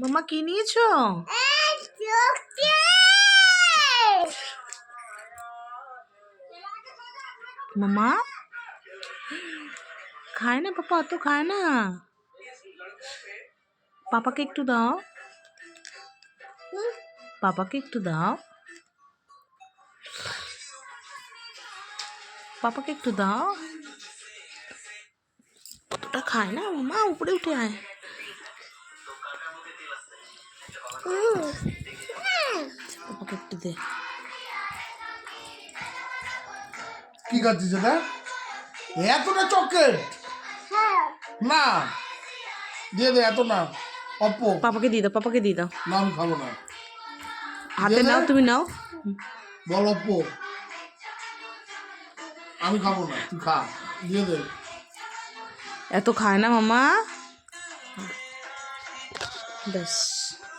মামা কি নিয়েছো? মামা? খায় না পাপা, অত খায় না। পাপাকে একটু দাও। পাপাকে একটু দাও। পাপাকে একটু দাও। অতটা খায় না মামা, উপরে উঠে আয়। পাপাকে একটু দে। কি খাচ্ছিস এটা? এতটা চকলেট না। দিয়ে দে এত না। অপ্পো পাপাকে দিয়ে দাও পাপাকে দিয়ে দাও। না আমি খাব না। হাতে নাও তুমি নাও। বল অপ্পো আমি খাব না তুই খা। দিয়ে দে। এত খায় না মামা। ব্যাস